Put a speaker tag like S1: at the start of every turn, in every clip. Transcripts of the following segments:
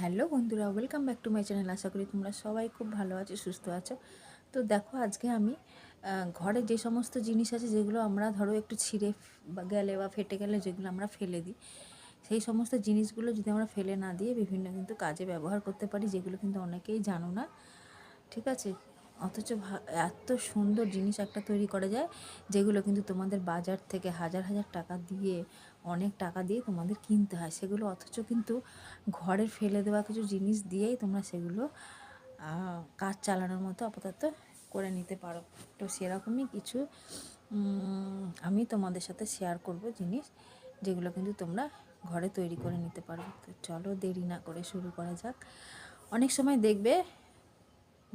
S1: Hello বন্ধুরা welcome back to my channel আশা করি তোমরা সবাই খুব ভালো আছো, সুস্থ আছো। তো দেখো, আজকে আমি ঘরে যে সমস্ত জিনিস আছে, যেগুলো আমরা ধরো একটু ছিঁড়ে গেলে বা ফেটে গেলে যেগুলো আমরা ফেলে দিই, সেই সমস্ত জিনিসগুলো যদি আমরা ফেলে না দিয়ে বিভিন্ন কিন্তু কাজে ব্যবহার করতে পারি, যেগুলো কিন্তু অনেকেই জানো না, ঠিক আছে? অথচ এত সুন্দর জিনিস একটা তৈরি করা যায়, যেগুলো কিন্তু তোমাদের বাজার থেকে হাজার হাজার টাকা দিয়ে অনেক টাকা দিয়ে তোমাদের কিনতে হয়। সেগুলো অথচ কিন্তু ঘরের ফেলে দেওয়া কিছু জিনিস দিয়েই তোমরা সেগুলো কাজ চালানোর মতো আপাতত করে নিতে পারো। তো সেরকমই কিছু আমি তোমাদের সাথে শেয়ার করব জিনিস, যেগুলো কিন্তু তোমরা ঘরে তৈরি করে নিতে পারবে তো চলো দেরি না করে শুরু করা যাক। অনেক সময় দেখবে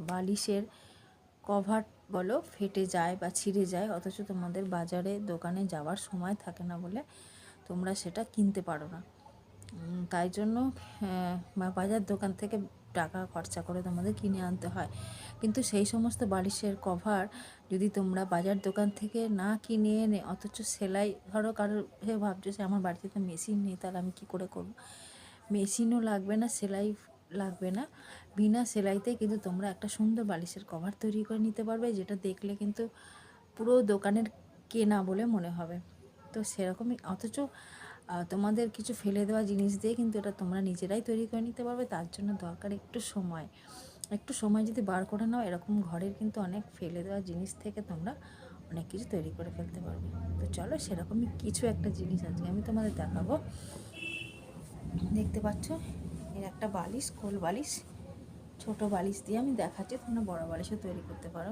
S1: বালিশের কভার বলো ফেটে যায় বা ছিঁড়ে যায়, অথচ তোমাদের বাজারে, দোকানে যাওয়ার সময় থাকে না বলে তোমরা সেটা কিনতে পারো না। তাই জন্য বাজার দোকান থেকে টাকা খরচা করে তোমাদের কিনে আনতে হয়। কিন্তু সেই সমস্ত বালিশের কভার যদি তোমরা বাজার দোকান থেকে না কিনে এনে, অথচ সেলাই ধরো কারোর ভাবছ যে আমার বাড়িতে তো মেশিন নেই, তাহলে আমি কী করে করব? মেশিনও লাগবে না, সেলাই লাগবে না। বিনা সেলাইতে কিন্তু তোমরা একটা সুন্দর বালিশের কভার তৈরি করে নিতে পারবে, যেটা দেখলে কিন্তু পুরো দোকানের কেনা বলে মনে হবে। তো সেরকমই। অথচ তোমাদের কিছু ফেলে দেওয়া জিনিস দিয়ে কিন্তু এটা তোমরা নিজেরাই তৈরি করে নিতে পারবে, তার জন্য দরকার একটু সময়। একটু সময় যদি বার করে নাও, এরকম ঘরের কিন্তু অনেক ফেলে দেওয়া জিনিস থেকে তোমরা অনেক কিছু তৈরি করে ফেলতে পারবে। তো চলো সেরকমই কিছু একটা জিনিস আজকে আমি তোমাদের দেখাবো। দেখতে পাচ্ছ, এর একটা বালিশ কোল বালিশ, ছোট বালিশ দিয়ে আমি দেখাচ্ছি, তোমরা বড় বালিশও তৈরি করতে পারো।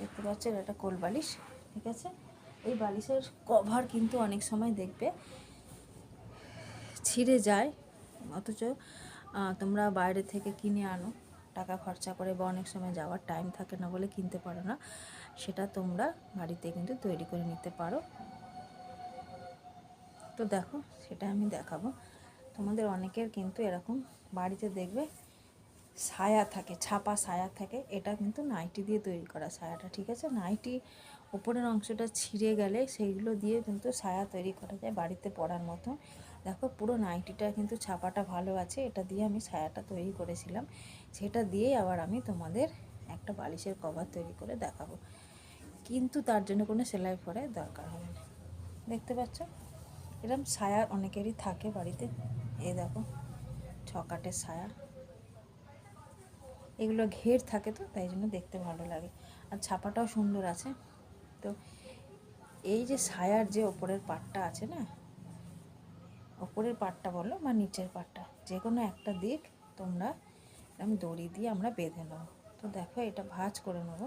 S1: দেখতে পাচ্ছ এটা একটা কোল বালিশ, ঠিক আছে? এই বালিশের কভার কিন্তু অনেক সময় দেখবে। ছিঁড়ে যায়, অথচ তোমরা বাইরে থেকে কিনে আনো। টাকা খরচা করে বা অনেক সময় যাওয়ার টাইম থাকে না বলে কিনতে পারো না। সেটা তোমরা বাড়িতে কিন্তু তৈরি করে নিতে পারো। তো দেখো, সেটা আমি দেখাবো। তোমাদের অনেকের কিন্তু এরকম বাড়িতে দেখবে ছায়া থাকে, ছাপা ছায়া থাকে। এটা কিন্তু নাইটি দিয়ে তৈরি করা ছায়াটা, ঠিক আছে? নাইটি উপরের অংশটা ছিঁড়ে গেলে সেইগুলো দিয়ে কিন্তু ছায়া তৈরি করা যায় বাড়িতে পরার মতো। দেখো পুরো নাইটিটা কিন্তু ছাপাটা ভালো আছে, এটা দিয়ে আমি ছায়াটা তৈরি করেছিলাম। সেটা দিয়েই আবার আমি তোমাদের একটা বালিশের কভার তৈরি করে দেখাবো। কিন্তু তার জন্য কোনো সেলাই পরে দরকার হবে না। দেখতে পাচ্ছ? এরকম ছায়া অনেকেরই থাকে বাড়িতে। এই দেখো, ছকাটের ছায়া। এগুলো ঘের থাকে তো, তাই জন্য দেখতে ভালো লাগে। আর ছাপাটাও সুন্দর আছে। তো এই যে ছায়ার যে ওপরের পাটটা আছে না, ওপরের পাটটা বলো বা নিচের পাটটা, যে কোনো একটা দিক তোমরা এরকম দড়ি দিয়ে আমরা বেঁধে নেব। তো দেখো এটা ভাঁজ করে নেব।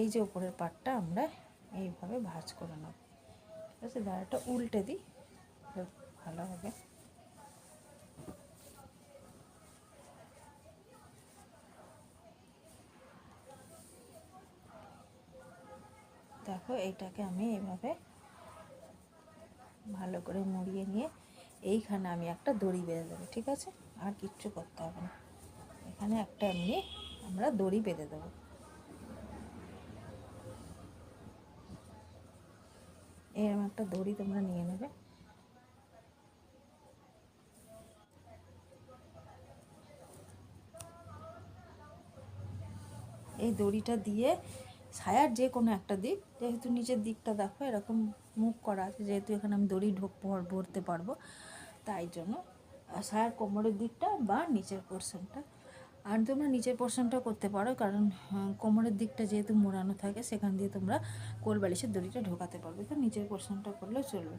S1: এই যে ওপরের পাটটা আমরা এইভাবে ভাজ করে নেব। ঠিক আছে, দাঁড়াটা উল্টে দিই। ভালো হবে দেখো এইটাকে আমি এইভাবে ভালো করে মুড়িয়ে নিয়ে এইখানে আমি একটা দড়ি বেঁধে দেবো, ঠিক আছে? আর কিচ্ছু করতে হবে না। এখানে একটা এমনি আমরা দড়ি বেঁধে দেবো। এরকম একটা দড়ি তোমরা নিয়ে নেবে। এই দড়িটা দিয়ে ছায়ার যে কোনো একটা দিক, যেহেতু নিচের দিকটা দেখো, এরকম মুখ করা আছে, যেহেতু এখানে আমি দড়ি ঢোক, ভর- ভরতে পারব। তাই জন্য ছায়ার কোমরের দিকটা বা নিচের পোর্শনটা আর তোমরা নিচের পোর্শনটা করতে পারো, কারণ কোমরের দিকটা যেহেতু মোড়ানো থাকে, সেখান দিয়ে তোমরা কোল বালিশের দড়িটা ঢোকাতে পারবে। তো নিচের পোর্শনটা করলেও চলবে।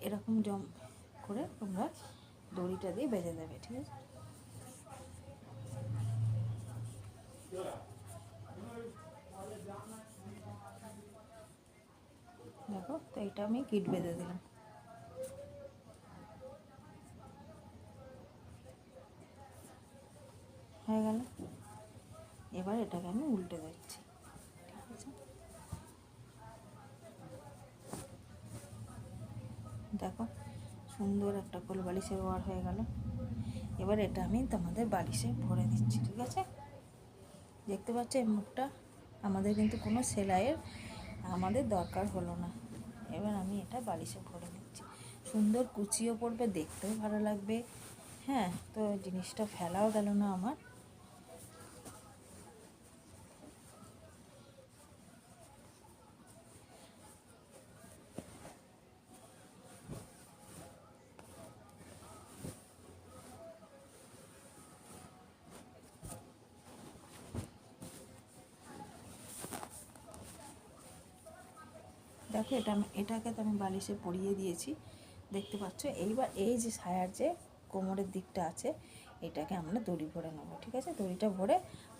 S1: এরকম জম করে তোমরা দড়িটা দিয়ে বেঁধে দেবে, ঠিক আছে? দেখো, তো এটা আমি কিট বেঁধে দিলাম। হয়ে গেল। এবার এটাকে আমি উল্টে দিচ্ছি। দেখো, সুন্দর একটা কোল বালিশের ওয়ার হয়ে গেল। এবার এটা আমি তোমাদের বালিশে ভরে দিচ্ছি, ঠিক আছে? দেখতে পাচ্ছ এই মুখটা? আমাদের কিন্তু কোনো সেলাইয়ের আমাদের দরকার হলো না। এবার আমি এটা বালিশে ভরে নিচ্ছি। সুন্দর কুচিও পড়বে, দেখতেও ভালো লাগবে। হ্যাঁ তো জিনিসটা ফেলাও গেল না আমার। দেখো, এটা আমি, এটাকে তো আমি বালিশে পরিয়ে দিয়েছি। দেখতে পাচ্ছ? এইবার এই যে সায়ার যে কোমরের দিকটা আছে, এটাকে আমরা দড়ি ভরে নেব, ঠিক আছে? দড়িটা ভরে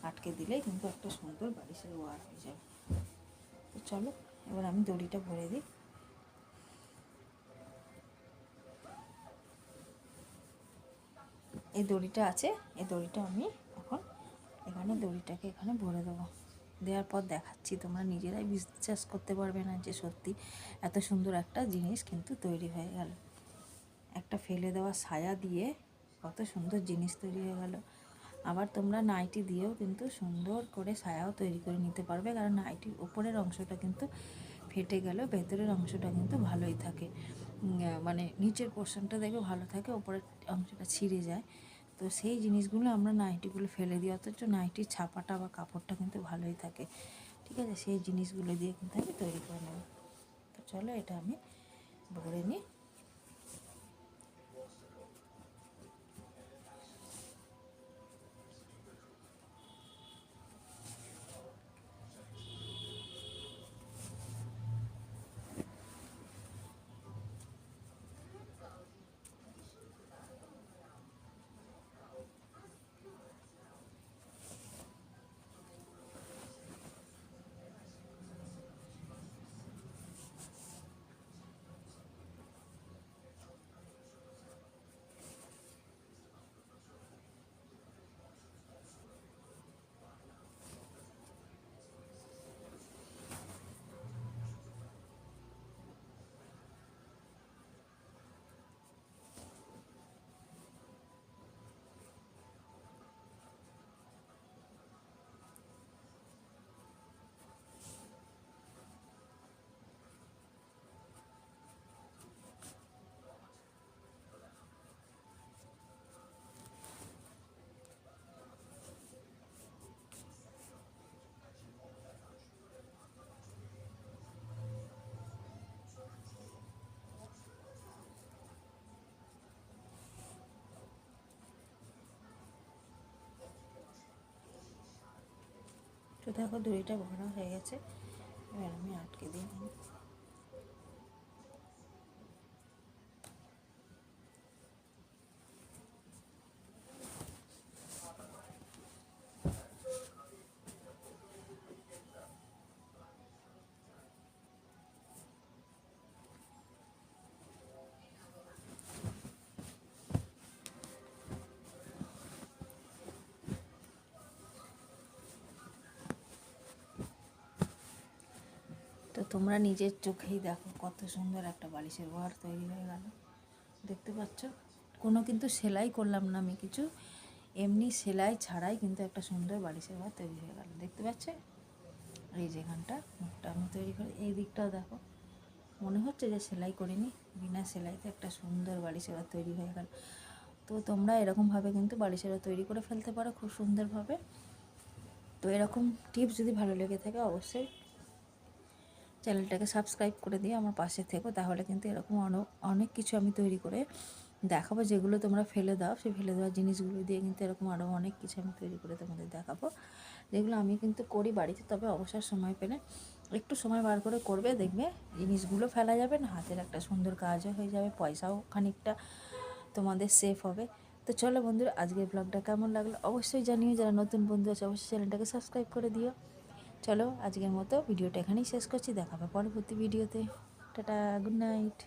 S1: আটকে দিলেই কিন্তু একটা সুন্দর বালিশের ওয়ার হয়ে যাবে। তো চলো, এবার আমি দড়িটা ভরে দিই। এই দড়িটা আছে, এই দড়িটা আমি এখন, এখানে দড়িটাকে এখানে ভরে দেবো। দেওয়ার পর দেখাচ্ছি। তোমরা নিজেরাই বিশ্বাস করতে পারবে না যে সত্যি এত সুন্দর একটা জিনিস কিন্তু তৈরি হয়ে গেল। একটা ফেলে দেওয়া ছায়া দিয়ে কত সুন্দর জিনিস তৈরি হয়ে গেল। আবার তোমরা নাইটি দিয়েও কিন্তু সুন্দর করে ছায়াও তৈরি করে নিতে পারবে, কারণ নাইটির উপরের অংশটা কিন্তু ফেটে গেলেও ভেতরের অংশটা কিন্তু ভালোই থাকে। মানে নিচের পোর্শনটা দেখবে ভালো থাকে ওপরের অংশটা ছিঁড়ে যায়। তো সেই জিনিসগুলো আমরা নাইটিগুলো ফেলে দিই, অথচ নাইটির ছাপাটা বা কাপড়টা কিন্তু ভালোই থাকে। ঠিক আছে? সেই জিনিসগুলো দিয়ে কিন্তু আমি তৈরি করে নেব। তো চলো এটা আমি ভরে নিই। তো দেখো দড়িটা ভরা হয়ে গেছে এবার আমি আটকে দিই তোমরা নিজের চোখেই দেখো, কত সুন্দর একটা বালিশের ঘর তৈরি হয়ে গেল। দেখতে পাচ্ছ? কোনো কিন্তু সেলাই করলাম না আমি কিছু। এমনি সেলাই ছাড়াই কিন্তু একটা সুন্দর বালিশের ঘর তৈরি হয়ে গেল। দেখতে পাচ্ছে? এই যেখানটা মুখটা আমি তৈরি করি। এই দিকটাও দেখো। মনে হচ্ছে যে সেলাই করিনি। বিনা সেলাইতে একটা সুন্দর বালিশের ঘর তৈরি হয়ে গেল। তো তোমরা এরকমভাবে কিন্তু বালিশের ঘর তৈরি করে ফেলতে পারো খুব সুন্দরভাবে। তো এরকম টিপস যদি ভালো লেগে থাকে, অবশ্যই চ্যানেলটাকে সাবস্ক্রাইব করে দিয়ে আমার পাশে থেকো, তাহলে কিন্তু এরকম অনেক কিছু আমি তৈরি করে দেখাবো, যেগুলো তোমরা ফেলে দাও। সেই ফেলে দেওয়া জিনিসগুলো দিয়ে কিন্তু এরকম আরও অনেক কিছু আমি তৈরি করে তোমাদের দেখাবো। যেগুলো আমি কিন্তু করি বাড়িতে, তবে অবসর সময় পেলে একটু সময় বার করে করবে, দেখবে জিনিসগুলো ফেলা যাবে না, হাতের একটা সুন্দর কাজও হয়ে যাবে, পয়সাও খানিকটা তোমাদের সেফ হবে। তো চলো বন্ধুরা, আজকের ব্লগটা কেমন লাগল? অবশ্যই জানিও, যারা নতুন বন্ধু আছে, অবশ্যই চ্যানেলটাকে সাবস্ক্রাইব করে দিও। চলো আজকের মতো ভিডিওটা এখানেই শেষ করছি দেখাবো পরবর্তী ভিডিওতে। Tata good night